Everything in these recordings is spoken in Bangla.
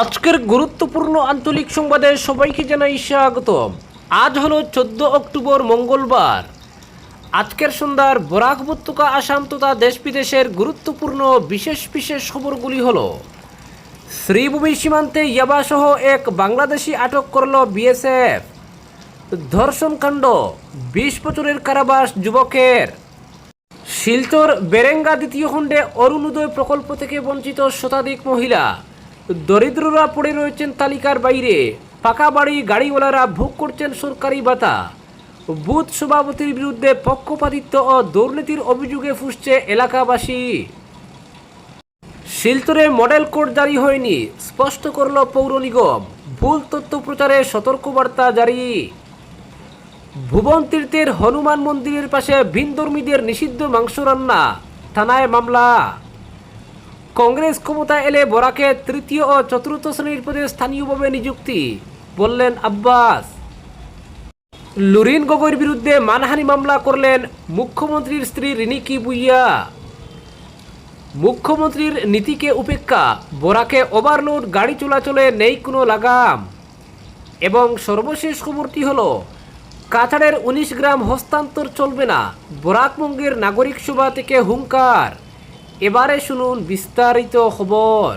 আজকের গুরুত্বপূর্ণ আঞ্চলিক সংবাদে সবাইকে জানাই স্বাগত আজ হলো চোদ্দ অক্টোবর, মঙ্গলবার। আজকের সন্ধ্যার বরাক উপত্যকা, আসাম তথা দেশ বিদেশের গুরুত্বপূর্ণ বিশেষ বিশেষ খবরগুলি হল, শ্রীভূমি সীমান্তে ইয়াবাসহ এক বাংলাদেশি আটক করল বিএসএফ। ধর্ষণকাণ্ড বিশ বছরের কারাবাস যুবকের। শিলচর বেরেঙ্গা দ্বিতীয় খণ্ডে অরুণোদয় প্রকল্প থেকে বঞ্চিত শতাধিক মহিলা। দরিদ্ররা পড়ে রয়েছেন তালিকার বাইরে। পাকা বাড়ি, গাড়িওয়ালারা ভোগ করছেন সরকারি ভাতা। বুথ সভাপতির বিরুদ্ধে পক্ষপাতিত্ব ও দুর্নীতির অভিযোগে ফুসছে এলাকাবাসী। শিলচরে মডেল কোড জারি হয়নি, স্পষ্ট করল পৌর নিগম। ভুল তথ্য প্রচারে সতর্কবার্তা জারি। ভুবন তীর্থের হনুমান মন্দিরের পাশে ভিনধর্মীদের নিষিদ্ধ মাংস রান্না, থানায় মামলা। কংগ্রেস ক্ষমতায় এলে বরাকে তৃতীয় ও চতুর্থ শ্রেণির পদে স্থানীয়ভাবে নিযুক্তি, বললেন আব্বাস। লুরিন গগৈর বিরুদ্ধে মানহানি মামলা করলেন মুখ্যমন্ত্রীর স্ত্রী রিনিকি বুইয়া মুখ্যমন্ত্রীর নীতিকে উপেক্ষা বরাকে ওভারলোড, গাড়ি চলাচলে নেই কোনো লাগাম। এবং সর্বশেষ খবরটি হল, কাছাড়ের উনিশ গ্রাম হস্তান্তর চলবে না বরাকবঙ্গের নাগরিক সভা থেকে হুঙ্কার। এবারে শুনুন বিস্তারিত খবর।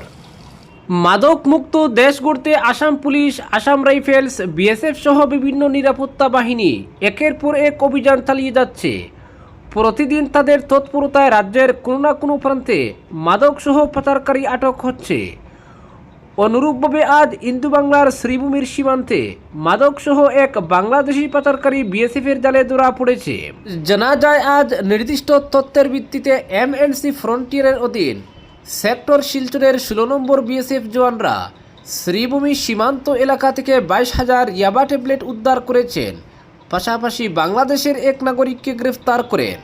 মাদক মুক্ত দেশ গড়তে Assam police, Assam rifles, BSF সহ বিভিন্ন নিরাপত্তা বাহিনী একের পর এক অভিযান চালিয়ে যাচ্ছে। প্রতিদিন তাদের তৎপরতায় রাজ্যের কোনো না কোনো প্রান্তে মাদক সহ পাচারকারী আটক হচ্ছে। অনুরূপভাবে আজ ইন্দু বাংলার শ্রীভূমির সীমান্তে মাদক সহ এক বাংলাদেশি পাচারকারী বিএসএফের জালে ধরা পড়েছে। জানা যায়, আজ নির্দিষ্ট তথ্যের ভিত্তিতে এম এন্ড সি ফ্রন্টিয়ারের অধীন সেক্টর শিলচরের ষোলো নম্বর বিএসএফ জওয়ানরা শ্রীভূমি সীমান্ত এলাকা থেকে বাইশ হাজার ইয়াবা ট্যাবলেট উদ্ধার করেছেন। পাশাপাশি বাংলাদেশের এক নাগরিককে গ্রেফতার করেন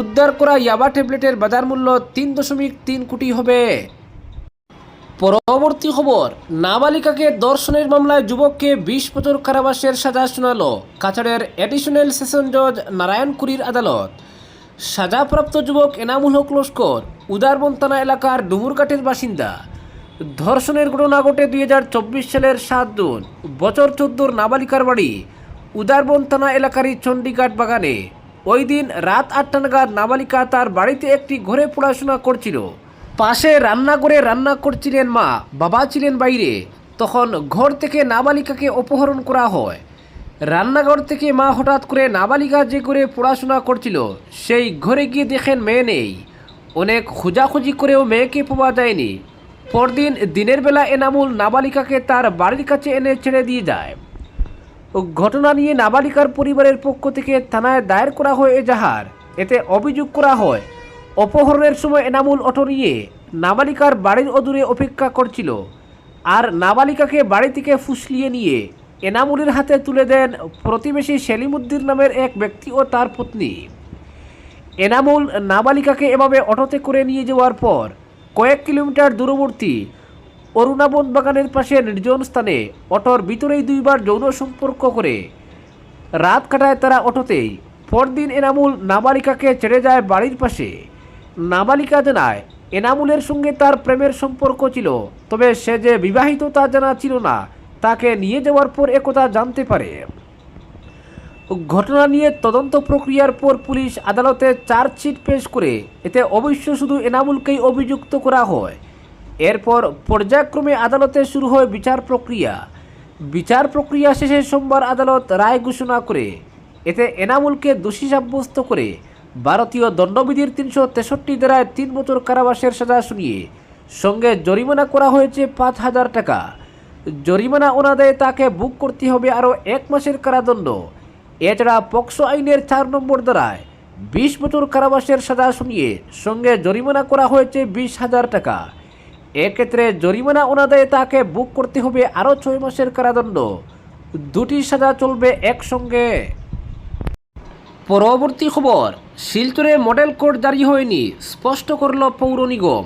উদ্ধার করা ইয়াবা ট্যাবলেটের বাজার মূল্য তিন দশমিক তিন কোটি হবে। পরবর্তী খবর, নাবালিকাকে দর্শনের মামলায় যুবককে বিশ বছর কারাবাসের সাজা শোনাল কাছাড়ের অ্যাডিশনাল সেশন জজ নারায়ণকুড়ির আদালত। সাজাপ্রাপ্ত যুবক এনামুল হক লস্কর উদারবন্তানা এলাকার ডুমুরঘাটের বাসিন্দা। ধর্ষণের ঘটনা ঘটে দুই হাজার চব্বিশ সালের সাত জুন, বছর চোদ্দোর নাবালিকার বাড়ি উদারবন্তানা এলাকারই চণ্ডীঘাট বাগানে। ওই দিন রাত আটটা নাগাদ নাবালিকা তার বাড়িতে একটি ঘরে পড়াশোনা করছিল। পাশে রান্না করে রান্না করছিলেন মা, বাবা ছিলেন বাইরে। তখন ঘর থেকে নাবালিকাকে অপহরণ করা হয়। রান্নাঘর থেকে মা হঠাৎ করে নাবালিকা যে করে পড়াশোনা করছিল, সেই ঘরে গিয়ে দেখেন মেয়ে নেই। অনেক খোঁজাখুঁজি করেও মেয়েকে পাওয়া যায়নি। পরদিন দিনের বেলা এনামুল নাবালিকাকে তার বাড়ির কাছে এনে ছেড়ে দিয়ে যায়। ঘটনা নিয়ে নাবালিকার পরিবারের পক্ষ থেকে থানায় দায়ের করা হয় এজাহার। এতে অভিযোগ করা হয় অপহরণের সময় এনামুল অটো নিয়ে নাবালিকার বাড়ির অদূরে অপেক্ষা করছিল। আর নাবালিকাকে বাড়ি থেকে ফুসলিয়ে নিয়ে এনামুলের হাতে তুলে দেন প্রতিবেশী সেলিমুদ্দিন নামের এক ব্যক্তি ও তার পত্নী। এনামুল নাবালিকাকে এভাবে অটোতে করে নিয়ে যাওয়ার পর কয়েক কিলোমিটার দূরবর্তী অরুণাবন বাগানের পাশে নির্জন স্থানে অটোর ভিতরেই দুইবার যৌন সম্পর্ক করে রাত কাটায় তারা অটোতেই। পরদিন এনামুল নাবালিকাকে ছেড়ে যায় বাড়ির পাশে। নাবালিকা জানায় এনামুলের সঙ্গে তার প্রেমের সম্পর্ক ছিল। তবে সে যে বিবাহিত তা জানা ছিল না, তাকে নিয়ে যাওয়ার পর একথা জানতে পারে। ঘটনা নিয়ে তদন্ত প্রক্রিয়ার পর পুলিশ আদালতে চার্জশিট পেশ করে, এতে অবশ্য শুধু এনামুলকেই অভিযুক্ত করা হয়। এরপর পর্যায়ক্রমে আদালতে শুরু হয় বিচার প্রক্রিয়া। বিচার প্রক্রিয়া শেষে সোমবার আদালত রায় ঘোষণা করে, এতে এনামুলকে দোষী সাব্যস্ত করে ভারতীয় দণ্ডবিধির তিনশো তেষট্টি ধারায় তিন বছর কারাবাসের সাজা শুনিয়ে সঙ্গে জরিমানা করা হয়েছে পাঁচ হাজার টাকা। জরিমানা অনাদায়ে তাকে বুক করতে হবে আরও এক মাসের কারাদণ্ড। এছাড়া পক্সো আইনের চার নম্বর দ্বারায় বিশ বছর কারাবাসের সাজা শুনিয়ে সঙ্গে জরিমানা করা হয়েছে বিশ হাজার টাকা। এক্ষেত্রে জরিমানা অনাদায়ে তাকে বুক করতে হবে আরও ছয় মাসের কারাদণ্ড। দুটি সাজা চলবে একসঙ্গে। পরবর্তী খবর, শিলচরে মডেল কোড জারি হয়নি, স্পষ্ট করল পৌর নিগম।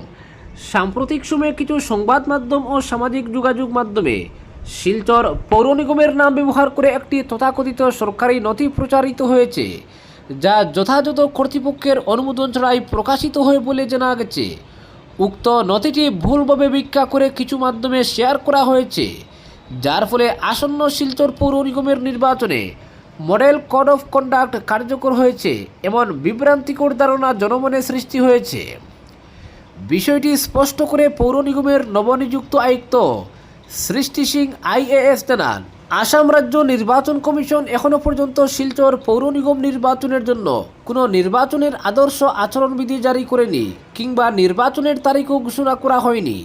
সাম্প্রতিক সময়ে কিছু সংবাদ মাধ্যম ও সামাজিক যোগাযোগ মাধ্যমে শিলচর পৌর নিগমের নাম ব্যবহার করে একটি তথাকথিত সরকারি নথি প্রচারিত হয়েছে, যা যথাযথ কর্তৃপক্ষের অনুমোদন ছাড়াই প্রকাশিত হয় বলে জানা গেছে। উক্ত নথিটি ভুলভাবে ভিক্ষা করে কিছু মাধ্যমে শেয়ার করা হয়েছে, যার ফলে আসন্ন শিলচর পৌর নিগমের নির্বাচনে মডেল কোড অফ কন্ডাক্ট কার্যকর হয়েছে, এমন বিভ্রান্তিকর ধারণা জনমনে সৃষ্টি হয়েছে। বিষয়টি স্পষ্ট করে পৌর নিগমের নবনিযুক্ত আয়ুক্ত সৃষ্টি সিং আইএএস জানান, আসাম রাজ্য নির্বাচন কমিশন এখনও পর্যন্ত শিলচর পৌর নিগম নির্বাচনের জন্য কোনো নির্বাচনের আদর্শ আচরণবিধি জারি করেনি কিংবা নির্বাচনের তারিখও ঘোষণা করা হয়নি।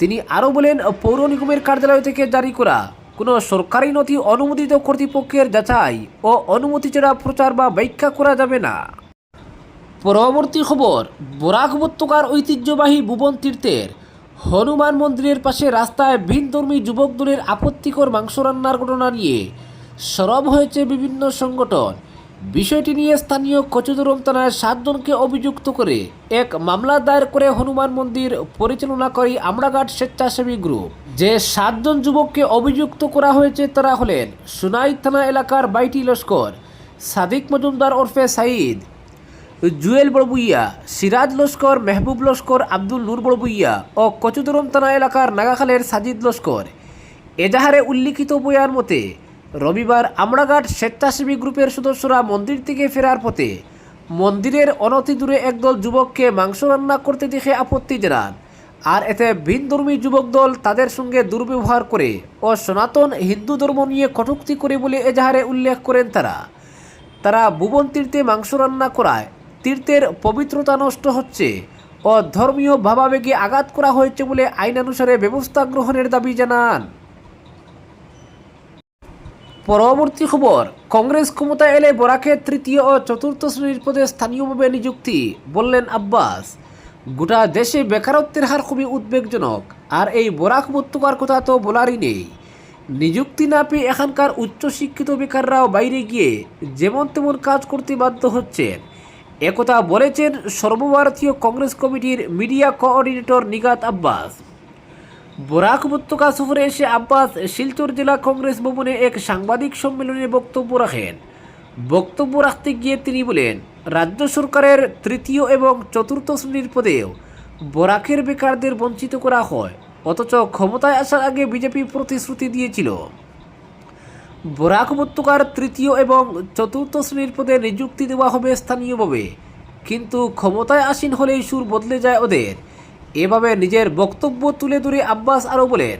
তিনি আরও বলেন, পৌর নিগমের কার্যালয় থেকে জারি করা কোনো সরকারি নথি অনুমোদিত কর্তৃপক্ষের যাচাই ও অনুমতি ছাড়া প্রচার বা ব্যাখ্যা করা যাবে না। পরবর্তী খবর, বরাক উপত্যকার ঐতিহ্যবাহী ভুবন তীর্থের হনুমান মন্দিরের পাশে রাস্তায় ভিনধর্মী যুবক দলের আপত্তিকর মাংস রান্নার ঘটনা নিয়ে সরব হয়েছে বিভিন্ন সংগঠন। বিষয়টি নিয়ে স্থানীয় কচুদুরম থানার সাতজনকে অভিযুক্ত করে এক মামলা দায়ের করে হনুমান মন্দির পরিচালনা করে আমরাঘাট স্বেচ্ছাসেবী গ্রুপ। যে সাতজন যুবককে অভিযুক্ত করা হয়েছে তারা হলেন সুনাই থানা এলাকার বাইটি লস্কর, সাদিক মজুমদার ওরফে সাইদ, জুয়েল বড়বুইয়া, সিরাজ লস্কর, মেহবুব লস্কর, আব্দুল নূর বড়বুইয়া ও কচুদুরম থানা এলাকার নাগাখালের সাজিদ লস্কর। এজাহারে উল্লিখিত বইয়ার মতে রবিবার আমড়াঘাট স্বেচ্ছাসেবী গ্রুপের সদস্যরা মন্দির থেকে ফেরার পথে মন্দিরের অনতি দূরে একদল যুবককে মাংস রান্না করতে দেখে আপত্তি জানান। আর এতে ভিনধর্মী যুবক দল তাদের সঙ্গে দুর্ব্যবহার করে ও সনাতন হিন্দু ধর্ম নিয়ে কটুক্তি করে বলে এজাহারে উল্লেখ করেন তারা। তারা ভুবন তীর্থে মাংস রান্না করায়, তীর্থের পবিত্রতা নষ্ট হচ্ছে ও ধর্মীয় ভাবাবেগে আঘাত করা হয়েছে বলে আইনানুসারে ব্যবস্থা গ্রহণের দাবি জানান। পরবর্তী খবর, কংগ্রেস ক্ষমতা এলে বরাকে তৃতীয় ও চতুর্থ শ্রেণির পদে স্থানীয়ভাবে নিযুক্তি, বললেন আব্বাস। গোটা দেশে বেকারত্বের হার খুবই উদ্বেগজনক, আর এই বরাক উপত্যকার কথা তো বলারই নেই। নিযুক্তি না পেয়ে এখানকার উচ্চশিক্ষিত বেকাররাও বাইরে গিয়ে যেমন তেমন কাজ করতে বাধ্য হচ্ছেন। একথা বলেছেন সর্বভারতীয় কংগ্রেস কমিটির মিডিয়া কোঅর্ডিনেটর নিগাত আব্বাস। বরাক উপত্যকা সফরে এসে আব্বাস শিলচর জেলা কংগ্রেস ভবনে এক সাংবাদিক সম্মেলনে বক্তব্য রাখেন। বক্তব্য রাখতে গিয়ে তিনি বলেন, রাজ্য সরকারের তৃতীয় এবং চতুর্থ শ্রেণির পদেও বরাকের বেকারদের বঞ্চিত করা হয়, অথচ ক্ষমতায় আসার আগে বিজেপি প্রতিশ্রুতি দিয়েছিল। বরাক উপত্যকার তৃতীয় এবং চতুর্থ শ্রেণির পদে নিযুক্তি দেওয়া হবে স্থানীয়ভাবে, কিন্তু ক্ষমতায় আসীন হলেই সুর বদলে যায় ওদের। এভাবে নিজের বক্তব্য তুলে ধরে আব্বাস আরও বলেন,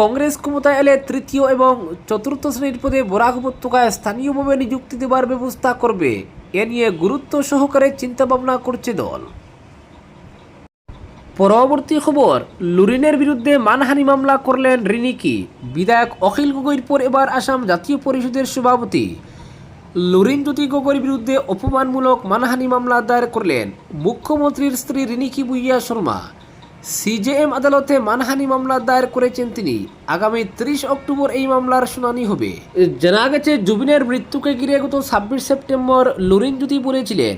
কংগ্রেস ক্ষমতায় এলে তৃতীয় এবং চতুর্থ শ্রেণির পদে বরাক উপত্যকায় স্থানীয়ভাবে নিযুক্তি দেবার ব্যবস্থা করবে। এ নিয়ে গুরুত্ব সহকারে চিন্তাভাবনা করছে দল। পরবর্তী খবর, লুরিনের বিরুদ্ধে মানহানি মামলা করলেন রিনিকি। বিধায়ক অখিল গগৈর পর এবার আসাম জাতীয় পরিষদের সভাপতি। লুরিন জ্যোতি গগৈর বিরুদ্ধে অপমানমূলক মানহানি মামলা দায়ের করলেন মুখ্যমন্ত্রীর স্ত্রী রিনিকি বুইয়া শর্মা। সিজেএম আদালতে মানহানি মামলা দায়ের করেছেন তিনি। আগামী ত্রিশ অক্টোবর এই মামলার শুনানি হবে। জানা গেছে, জুবিনের মৃত্যুকে ঘিরে গত ছাব্বিশ সেপ্টেম্বর লুরিন জ্যোতি বলেছিলেন,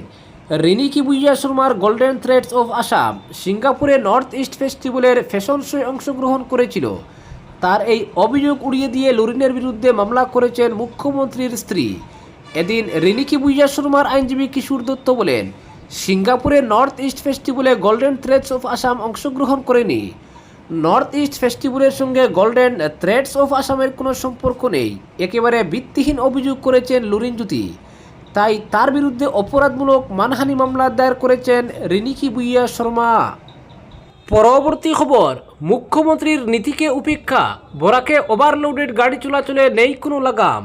রিনিকি বুইয়া শর্মার গোল্ডেন থ্রেডস অফ আসাম সিঙ্গাপুরে নর্থ ইস্ট ফেস্টিভ্যালের ফ্যাশন শোয়ে অংশগ্রহণ করেছিল। তার এই অভিযোগ উড়িয়ে দিয়ে লুরিনের বিরুদ্ধে মামলা করেছেন মুখ্যমন্ত্রীর স্ত্রী। এদিন রিনিকি বুইয়া শর্মার আইনজীবী কিশোর দত্ত বলেন, সিঙ্গাপুরে নর্থ ইস্ট ফেস্টিভ্যালে গোল্ডেন থ্রেডস অফ আসাম অংশগ্রহণ করেনি। নর্থ ইস্ট ফেস্টিভ্যালের সঙ্গে গোল্ডেন থ্রেডস অফ আসামের কোনো সম্পর্ক নেই। একেবারে ভিত্তিহীন অভিযোগ করেছেন লুরিন জ্যোতি। তাই তার বিরুদ্ধে অপরাধমূলক মানহানি মামলা দায়ের করেছেন রিনিকি বুইয়া শর্মা। পরবর্তী খবর, মুখ্যমন্ত্রীর নীতিকে উপেক্ষা, বরাকে ওভারলোডেড গাড়ি চলাচলে নেই কোনো লাগাম।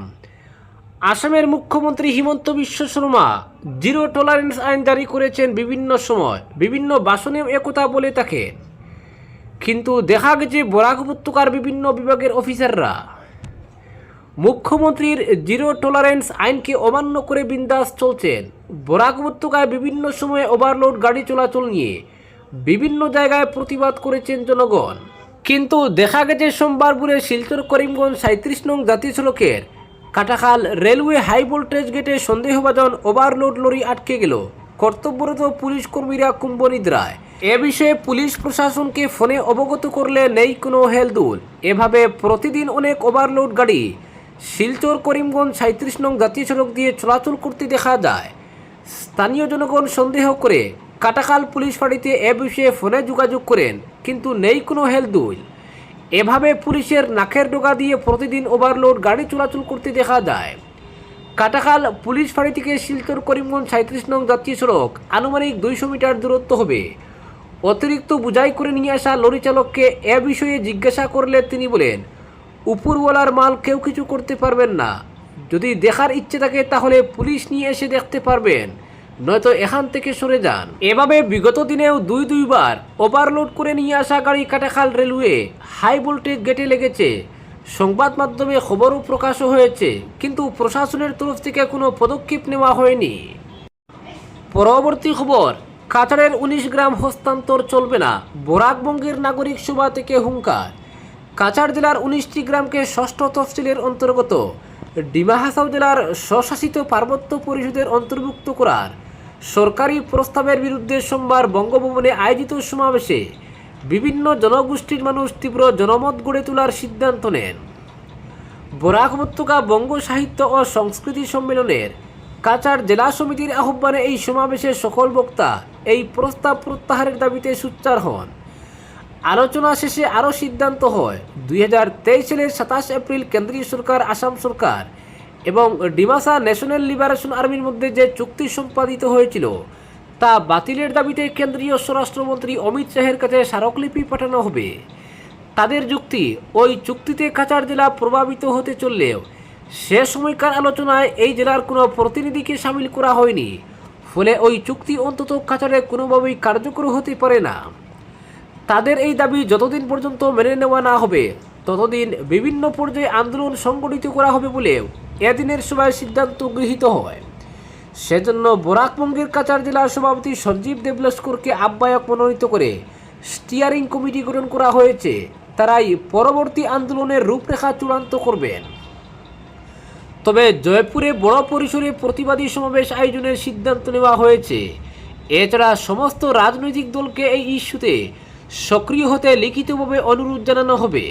আসামের মুখ্যমন্ত্রী হিমন্ত বিশ্ব শর্মা জিরো টলারেন্স আইন জারি করেছেন বিভিন্ন সময়, বিভিন্ন বাসনেও একথা বলে থাকেন কিন্তু দেখা গেছে বরাক উপত্যকার বিভিন্ন বিভাগের অফিসাররা। মুখ্যমন্ত্রীর জিরো টলারেন্স আইনকে অমান্য করে বিন্দাস চলছেন। বরাক উপত্যকায় বিভিন্ন সময়ে ওভারলোড গাড়ি চলাচল নিয়ে বিভিন্ন জায়গায় প্রতিবাদ করেছেন জনগণ। কিন্তু দেখা গেছে সোমবারপুরে শিলচর করিমগঞ্জ সাঁত্রিশ নং জাতীয় সড়কের কাটাখাল রেলওয়ে হাই ভোল্টেজ গেটে সন্দেহভাজন ওভারলোড লরি আটকে গেল। কর্তব্যরত পুলিশ কর্মীরা কুম্ভনিদ্রায়। এ বিষয়ে পুলিশ প্রশাসনকে ফোনে অবগত করলে নেই কোনো হেলদুল। এভাবে প্রতিদিন অনেক ওভারলোড গাড়ি। শিলচর করিমগঞ্জ সাঁত্রিশ নং জাতীয় সড়ক দিয়ে চলাচল করতে দেখা যায়। স্থানীয় জনগণ সন্দেহ করে কাটাখাল পুলিশ ফাঁড়িতে এ বিষয়ে ফোনে যোগাযোগ করেন, কিন্তু নেই কোনো হেলদুল। এভাবে পুলিশের নাকের ডোকা দিয়ে প্রতিদিন ওভারলোড গাড়ি চলাচল করতে দেখা যায়। কাটাখাল পুলিশ ফাঁড়ি থেকে শিলচর করিমগঞ্জ সাঁত্রিশ নং জাতীয় সড়ক আনুমানিক দুইশো মিটার দূরত্ব হবে। অতিরিক্ত বুঝাই করে নিয়ে আসা লরি চালককে এ বিষয়ে জিজ্ঞাসা করলে তিনি বলেন, উপরওয়ালার মাল কেউ কিছু করতে পারবেন না। যদি দেখার ইচ্ছে থাকে তাহলে পুলিশ নিয়ে এসে দেখতে পারবেন। নয়তো এখান থেকে সরে যান। এভাবে বিগত দিনেও দুই দুইবার ওভারলোড করে নিয়ে আসা গাড়ি কাটাখাল রেলওয়ে হাই ভোল্টেজ গেটে লেগেছে। সংবাদ মাধ্যমে খবরও প্রকাশও হয়েছে, কিন্তু প্রশাসনের তরফ থেকে কোনো পদক্ষেপ নেওয়া হয়নি। পরবর্তী খবর কাছাড়ের উনিশ গ্রাম হস্তান্তর চলবে না বরাকবঙ্গের নাগরিক সভা থেকে হুঙ্কার। কাছাড় জেলার উনিশটি গ্রামকে ষষ্ঠ তফসিলের অন্তর্গত ডিমা হাসাও জেলার স্বশাসিত পার্বত্য পরিষদের অন্তর্ভুক্ত করার সরকারি প্রস্তাবের বিরুদ্ধে সোমবার বঙ্গভবনে আয়োজিত সমাবেশে বিভিন্ন জনগোষ্ঠীর মানুষ তীব্র জনমত গড়ে তোলার সিদ্ধান্ত নেন। বরাক উপত্যকা বঙ্গ সাহিত্য ও সংস্কৃতি সম্মেলনের কাচার জেলা সমিতির আহ্বানে এই সমাবেশে সকল বক্তা এই প্রস্তাব প্রত্যাহারের দাবিতে সোচ্চার হন। আলোচনা শেষে আরও সিদ্ধান্ত হয়, দুই হাজার তেইশ সালের সাতাশ এপ্রিল কেন্দ্রীয় সরকার, আসাম সরকার এবং ডিমাসা ন্যাশনাল লিবারেশন আর্মির মধ্যে যে চুক্তি সম্পাদিত হয়েছিল, তা বাতিলের দাবিতে কেন্দ্রীয় স্বরাষ্ট্রমন্ত্রী অমিত শাহের কাছে স্মারকলিপি পাঠানো হবে। তাদের যুক্তি, ওই চুক্তিতে কাছাড় জেলা প্রভাবিত হতে চললেও সে সময়কার আলোচনায় এই জেলার কোনো প্রতিনিধিকে সামিল করা হয়নি, ফলে ওই চুক্তি অন্তত কাছাড়ে কোনোভাবেই কার্যকর হতে পারে না। তাদের এই দাবি যতদিন পর্যন্ত মেনে নেওয়া না হবে, ততদিন বিভিন্ন পর্যায়ে আন্দোলন সংগঠিত করা হবে বলেও এদিনের সভায় সিদ্ধান্ত গৃহীত হয়। সেজন্য বরাকবঙ্গের কাচার জেলার সভাপতি সঞ্জীব দেবলস্করকে আহ্বায়ক মনোনীত করে স্টিয়ারিং কমিটি গঠন করা হয়েছে। তারাই পরবর্তী আন্দোলনের রূপরেখা চূড়ান্ত করবেন। তবে জয়পুরে বড় পরিসরে প্রতিবাদী সমাবেশ আয়োজনের সিদ্ধান্ত নেওয়া হয়েছে। এছাড়া সমস্ত রাজনৈতিক দলকে এই ইস্যুতে সক্রিয় হতে লিখিতভাবে অনুরোধ জানানো হবে।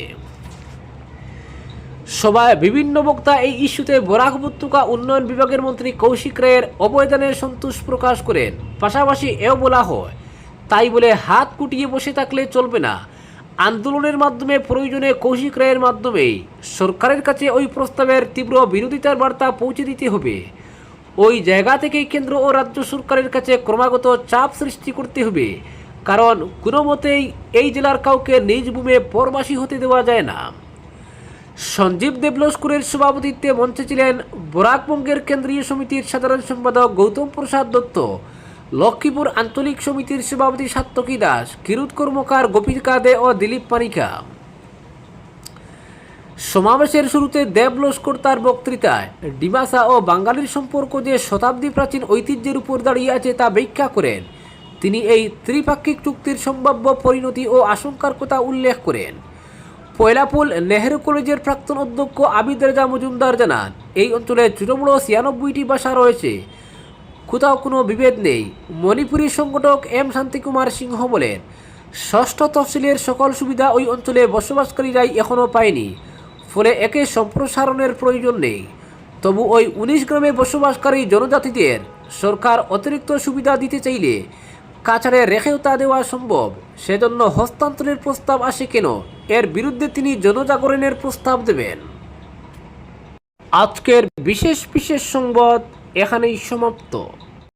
সভায় বিভিন্ন বক্তা এই ইস্যুতে বরাক উপত্যকা উন্নয়ন বিভাগের মন্ত্রী কৌশিক রায়ের অবদানে সন্তোষ প্রকাশ করেন। পাশাপাশি এও বলা হয়, তাই বলে হাত কুটিয়ে বসে থাকলে চলবে না। আন্দোলনের মাধ্যমে প্রয়োজনে কৌশিক রায়ের মাধ্যমেই সরকারের কাছে ওই প্রস্তাবের তীব্র বিরোধিতার বার্তা পৌঁছে দিতে হবে। ওই জায়গা থেকেই কেন্দ্র ও রাজ্য সরকারের কাছে ক্রমাগত চাপ সৃষ্টি করতে হবে। কারণ কোনো মতেই এই জেলার কাউকে নিজ ভূমে পরবাসী হতে দেওয়া যায় না। সঞ্জীব দেবলস্করের সভাপতিত্বে মঞ্চে ছিলেন বরাকবঙ্গের কেন্দ্রীয় সমিতির সাধারণ সম্পাদক গৌতম প্রসাদ দত্ত, লক্ষ্মীপুর আঞ্চলিক সমিতির সভাপতি সাত্তকী দাস, কিরুত কর্মকার গোপীকা দে ও দিলীপ পানিকা। সমাবেশের শুরুতে দেব লস্কর তার বক্তৃতায় ডিমাসা ও বাঙালির সম্পর্ক যে শতাব্দী প্রাচীন ঐতিহ্যের উপর দাঁড়িয়ে আছে তা ব্যাখ্যা করেন। তিনি এই ত্রিপাক্ষিক চুক্তির সম্ভাব্য পরিণতি ও আশঙ্কার কথা উল্লেখ করেন। পয়লাপুল নেহেরু কলেজের প্রাক্তন অধ্যক্ষ আবিদ রেজা মজুমদার জানান, এই অঞ্চলে বড়ো ছিয়ানব্বইটি ভাষা রয়েছে। কোথাও কোনো বিভেদ নেই। মণিপুরী সংগঠক এম শান্তিকুমার সিংহ বলেন, ষষ্ঠ তফসিলের সকল সুবিধা ওই অঞ্চলে বসবাসকারীরাই এখনও পায়নি, ফলে একে সম্প্রসারণের প্রয়োজন নেই। তবু ওই উনিশ গ্রামে বসবাসকারী জনজাতিদের সরকার অতিরিক্ত সুবিধা দিতে চাইলে কাছাড়ে রেখেও তা দেওয়া সম্ভব। সেজন্য হস্তান্তরের প্রস্তাব আসে কেন? এর বিরুদ্ধে তিনি জনজাগরণের প্রস্তাব দেবেন। আজকের বিশেষ বিশেষ সংবাদ এখানেই সমাপ্ত।